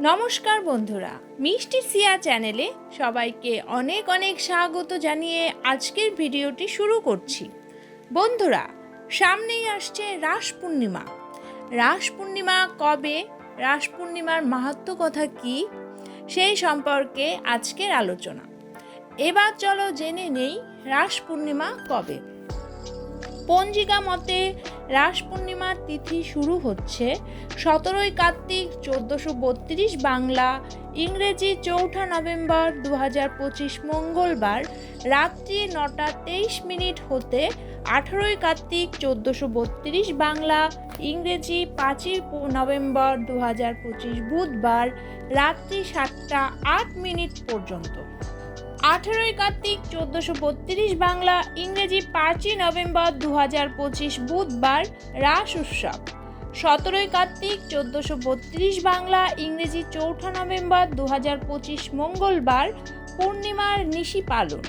নমস্কার বন্ধুরা, মিষ্টি সিয়া চ্যানেলে সবাইকে অনেক অনেক স্বাগত জানিয়ে আজকের ভিডিওটি শুরু করছি। বন্ধুরা, সামনেই আসছে রাস পূর্ণিমা। রাস পূর্ণিমা কবে, রাস পূর্ণিমার মাহাত্ম কথা কি, সেই সম্পর্কে আজকের আলোচনা। এবার চলো জেনে নেই রাস পূর্ণিমা কবে। পঞ্জিকা মতে রাস পূর্ণিমার তিথি শুরু হচ্ছে সতেরোই কার্তিক চোদ্দোশো বত্রিশ বাংলা। ইংরেজি চৌঠা নভেম্বর দু হাজার পঁচিশ মঙ্গলবার রাত্রি নটা তেইশ মিনিট হতে আঠেরোই কার্তিক চোদ্দোশো বত্রিশ বাংলা। ইংরেজি পাঁচই নভেম্বর দু হাজার পঁচিশ বুধবার রাত্রি সাতটা আট মিনিট পর্যন্ত। আঠেরোই কার্তিক চোদ্দোশো বত্রিশ বাংলা ইংরেজি পাঁচই নভেম্বর দু হাজার পঁচিশ বুধবার রাস উৎসব। সতেরোই কার্তিক চোদ্দোশো বত্রিশ বাংলা ইংরেজি চৌঠা নভেম্বর দু হাজার পঁচিশ মঙ্গলবার পূর্ণিমার নিশি পালন।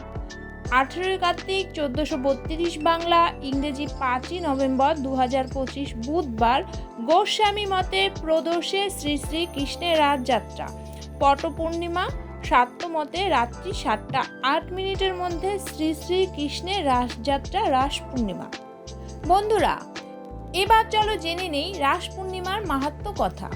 আঠেরোই কার্তিক চোদ্দোশো বত্রিশ বাংলা ইংরেজি পাঁচই নভেম্বর দু হাজার পঁচিশ বুধবার গোস্বামী মতে প্রদোষে শ্রী শ্রী কৃষ্ণের রাজযাত্রা। পট পূর্ণিমা মতে রাত্রি সাতটা আট মিনিটের মধ্যে শ্রী শ্রী কৃষ্ণের রাসযাত্রা রাস পূর্ণিমা বন্ধুরা, এবার চলো জেনে নেই রাস পূর্ণিমার মাহাত্ম কথা।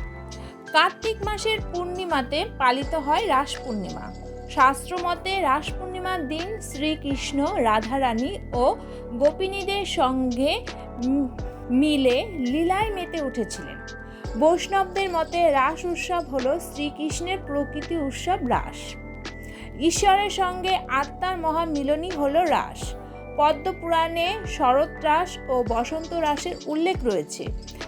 কার্তিক মাসের পূর্ণিমাতে পালিত হয় রাস পূর্ণিমা শাস্ত্রমতে রাস পূর্ণিমার দিন শ্রীকৃষ্ণ রাধারানী ও গোপিনীদের সঙ্গে মিলে লীলায় মেতে উঠেছিলেন। বৈষ্ণবদের মতে রাস উৎসব হল শ্রীকৃষ্ণের প্রকৃতি উৎসব রাস। ঈশ্বরের সঙ্গে আত্মার মহামিলনই হল রাস। পদ্মপুরাণে শরৎ রাস ও বসন্ত রাসের উল্লেখ রয়েছে।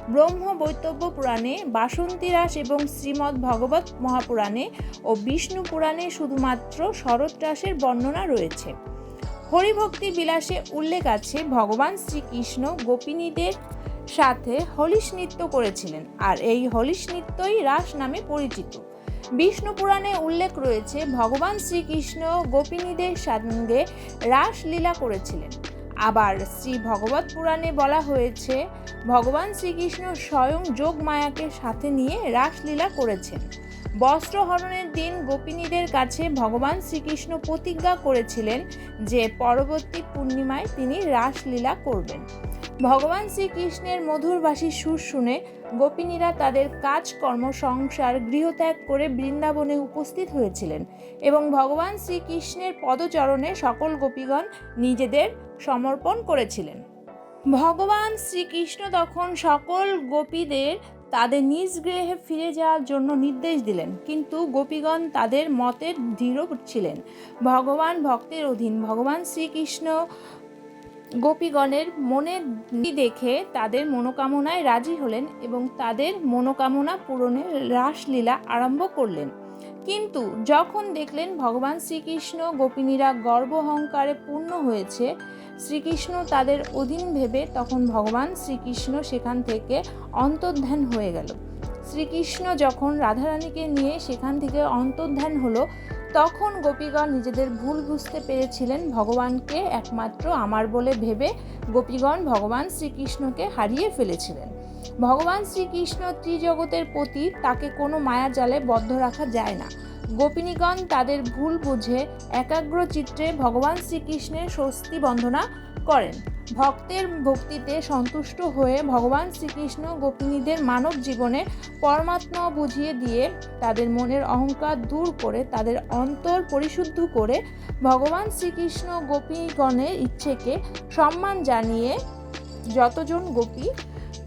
ব্রহ্ম বৈতব্য পুরাণে বাসন্তী রাস এবং শ্রীমদ্ ভগবত মহাপুরাণে ও বিষ্ণু পুরাণে শুধুমাত্র শরৎ রাসের বর্ণনা রয়েছে। হরিভক্তি বিলাসে উল্লেখ আছে ভগবান শ্রীকৃষ্ণ গোপিনীদের সাথে হলিশ নৃত্য করেছিলেন, আর এই হলিশ নৃত্যই রাস নামে পরিচিত। বিষ্ণু পুরাণে উল্লেখ রয়েছে, ভগবান শ্রীকৃষ্ণ গোপিনীদের সঙ্গে রাসলীলা করেছিলেন। আবার শ্রী ভগবত পুরাণে বলা হয়েছে, ভগবান শ্রীকৃষ্ণ স্বয়ং যোগ মায়াকে সাথে নিয়ে রাসলীলা করেছেন। বস্ত্রহরণের দিন গোপিনীদের কাছে ভগবান শ্রীকৃষ্ণ প্রতিজ্ঞা করেছিলেন যে পরবর্তী পূর্ণিমায় তিনি রাসলীলা করবেন। ভগবান শ্রীকৃষ্ণের মধুরবাসী সুর শুনে গোপিনীরা তাদের কাজকর্ম, সংসার গৃহত্যাগ করে বৃন্দাবনে উপস্থিত হয়েছিলেন এবং ভগবান শ্রীকৃষ্ণের পদচরণে সকল গোপীগণ নিজেদের সমর্পণ করেছিলেন। ভগবান শ্রীকৃষ্ণ তখন সকল গোপীদের তাদের নিজ গৃহে ফিরে যাওয়ার জন্য নির্দেশ দিলেন, কিন্তু গোপীগণ তাদের মতের দৃঢ় ছিলেন। ভগবান ভক্তের অধীন ভগবান শ্রীকৃষ্ণ গোপীগণের মনে দেখে তাদের মনোকামনায় রাজি হলেন এবং তাদের মনোকামনা পূরণের রাসলীলা আরম্ভ করলেন। কিন্তু যখন দেখলেন ভগবান শ্রীকৃষ্ণ গোপিনীরা গর্ব অহংকারে পূর্ণ হয়েছে, শ্রীকৃষ্ণ তাদের অধীন ভেবে তখন ভগবান শ্রীকৃষ্ণ সেখান থেকে অন্তর্ধান হয়ে গেল। শ্রীকৃষ্ণ যখন রাধারানীকে নিয়ে সেখান থেকে অন্তর্ধান হলো তখন গোপীগণ নিজেদের ভুল বুঝতে পেরেছিলেন ভগবানকে একমাত্র আমার বলে ভেবে গোপীগণ ভগবান শ্রীকৃষ্ণকে হারিয়ে ফেলেছিলেন। ভগবান শ্রীকৃষ্ণ ত্রিজগতের প্রতি তাকে কোনো মায়া জালে বদ্ধ রাখা যায় না। গোপিনীগণ তাদের ভুল বুঝে একাগ্র চিত্রে ভগবান শ্রীকৃষ্ণের স্বস্তি বন্দনা করেন। ভক্তের ভক্তিতে সন্তুষ্ট হয়ে ভগবান শ্রীকৃষ্ণ গোপিনীদের মানব জীবনে পরমাত্মা বুঝিয়ে দিয়ে তাদের মনের অহংকার দূর করে, তাদের অন্তর পরিশুদ্ধ করে ভগবান শ্রীকৃষ্ণ গোপীগণের ইচ্ছেকে সম্মান জানিয়ে যতজন গোপী,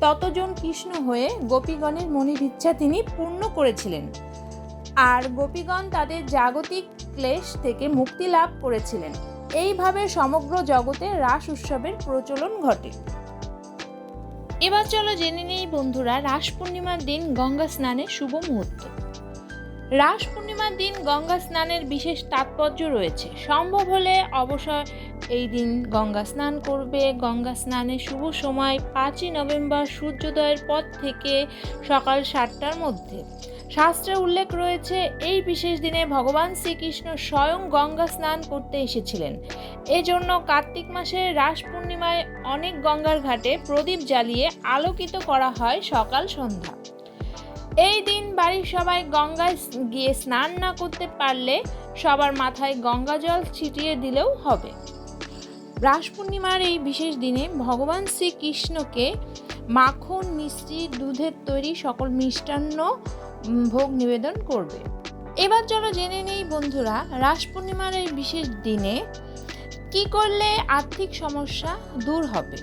ততজন কৃষ্ণ হয়ে গোপীগণের মনের ইচ্ছা তিনি পূর্ণ করেছিলেন। আর গোপীগণ তাদের জাগতিক ক্লেশ থেকে মুক্তি লাভ করেছিলেন। এইভাবে সমগ্র জগতে রাস উৎসবের প্রচলন ঘটে। এবার চলো জেনে নেই বন্ধুরা, রাস পূর্ণিমার দিন গঙ্গা স্নানের শুভ মুহূর্ত। রাস পূর্ণিমার দিন গঙ্গা স্নানের বিশেষ তাৎপর্য রয়েছে। সম্ভব হলে অবশ্যই এই দিন গঙ্গা স্নান করবে। গঙ্গা স্নানের শুভ সময় পাঁচই নভেম্বর সূর্যোদয়ের পর থেকে সকাল সাতটার মধ্যে। শাস্ত্রে উল্লেখ রয়েছে, এই বিশেষ দিনে ভগবান শ্রীকৃষ্ণ স্বয়ং গঙ্গা স্নান করতে এসেছিলেন। এজন্য কার্তিক মাসে রাস পূর্ণিমায় অনেক গঙ্গার ঘাটে প্রদীপ জ্বালিয়ে আলোকিত করা হয় সকাল সন্ধ্যা। এই দিন বাড়ির সবাই গঙ্গায় গিয়ে স্নান না করতে পারলে সবার মাথায় গঙ্গা জল ছিটিয়ে দিলেও হবে। রাস পূর্ণিমার এই বিশেষ দিনে ভগবান শ্রীকৃষ্ণকে মাখন, মিষ্টি, দুধের তৈরি সকল মিষ্টান্ন ভোগ নিবেদন করবে। এবার চলো জেনে নেই বন্ধুরা, রাস পূর্ণিমার এই বিশেষ দিনে কি করলে আর্থিক সমস্যা দূর হবে?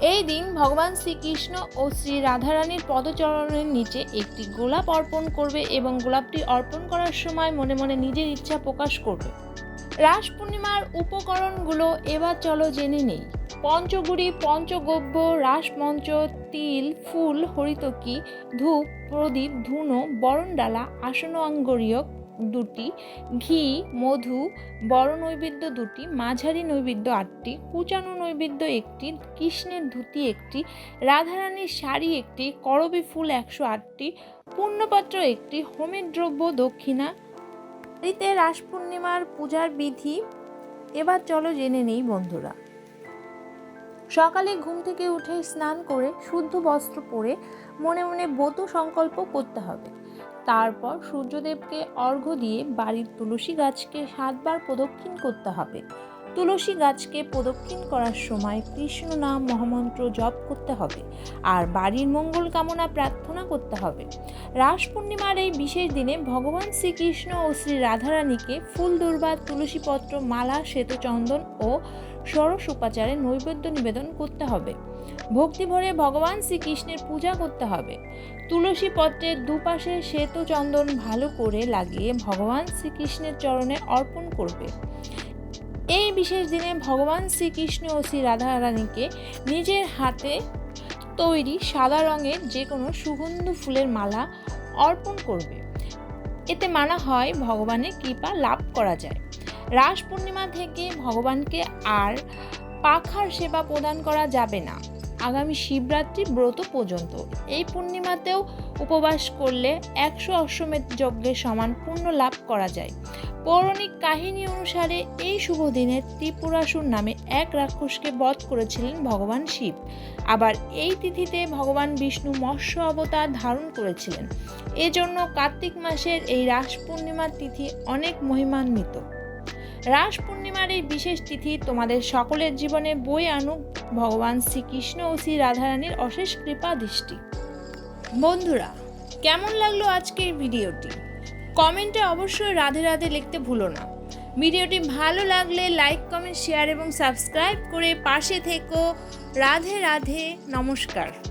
এই দিন ভগবান শ্রীকৃষ্ণ ও শ্রী রাধারানীর পদচরণের নিচে একটি গোলাপ অর্পণ করবে এবং গোলাপটি অর্পণ করার সময় মনে মনে নিজের ইচ্ছা প্রকাশ করবে। রাস পূর্ণিমার উপকরণগুলো এবার চলো জেনে নেই। পঞ্চগুড়ি, পঞ্চগব্য, রাসমঞ্চ, তিল, ফুল, হরিতকি, ধূপ, প্রদীপ, ধুনো, বরণডালা আসনাঙ্গরীয় দুটি, ঘি, মধু বড় নৈবেদ্য দুটি, মাঝারি নৈবেদ্য আটটি, কুচানো নৈবেদ্য একটি, কৃষ্ণের ধুতি একটি, রাধারানীর শাড়ি একটি, করবী ফুল একশো আটটি, পুণ্যপত্র একটি, হোমের দ্রব্য দক্ষিণা রাস পূর্ণিমার পূজার বিধি, এবার চলো জেনে নেই বন্ধুরা। সকালে ঘুম থেকে উঠে স্নান করে শুদ্ধ বস্ত্র পরে মনে মনে ব্রত সংকল্প করতে হবে। তারপর সূর্যদেবকে অর্ঘ্য দিয়ে বাড়ির তুলসী গাছকে সাতবার প্রদক্ষিণ করতে হবে। তুলসী গাছকে প্রদক্ষিণ করার সময় কৃষ্ণ নাম মহামন্ত্র জপ করতে হবে আর বাড়ির মঙ্গল কামনা প্রার্থনা করতে হবে। রাস পূর্ণিমার এই বিশেষ দিনে ভগবান শ্রীকৃষ্ণ ও শ্রী রাধারানীকে ফুল, দুর্বা, তুলসীপত্র, মালা শ্বেতচন্দন ও ষোড়শ উপাচারে নৈবেদ্য নিবেদন করতে হবে। ভক্তি ভরে ভগবান শ্রীকৃষ্ণের পূজা করতে হবে। তুলসী পত্রের দুপাশে শ্বেত চন্দন ভালো করে লাগিয়ে ভগবান শ্রীকৃষ্ণের চরণে অর্পণ করবে। এই বিশেষ দিনে ভগবান শ্রীকৃষ্ণ ও শ্রী রাধা রানীকে নিজের হাতে তৈরি সাদা রঙের যে কোনো সুগন্ধ ফুলের মালা অর্পণ করবে। এতে মানা হয় ভগবানের কৃপা লাভ করা যায়। রাস পূর্ণিমা থেকে ভগবানকে আর পাখার সেবা প্রদান করা যাবে না। আগামী শিবরাত্রি ব্রত পর্যন্ত। এই পূর্ণিমাতেও উপবাস করলে একশো অশ্বমেধ যজ্ঞের সমান পুণ্য লাভ করা যায়। পৌরাণিক কাহিনী অনুসারে এই শুভ দিনে ত্রিপুরাসুর নামে এক রাক্ষসকে বধ করেছিলেন ভগবান শিব। আবার এই তিথিতে ভগবান বিষ্ণু মৎস্য অবতার ধারণ করেছিলেন। এজন্য কার্তিক মাসের এই রাস পূর্ণিমার তিথি অনেক মহিমান্বিত। রাস পূর্ণিমার এই বিশেষ তিথি তোমাদের সকলের জীবনে বই আনুক ভগবান শ্রীকৃষ্ণ ও শ্রী রাধারানীর অশেষ কৃপা দৃষ্টি। বন্ধুরা, কেমন লাগল আজকের ভিডিওটি? কমেন্টে অবশ্যই রাধে রাধে লিখতে ভুলো না। ভিডিওটি ভালো লাগলে লাইক, কমেন্ট, শেয়ার এবং সাবস্ক্রাইব করে পাশে থেকো। রাধে রাধে, নমস্কার।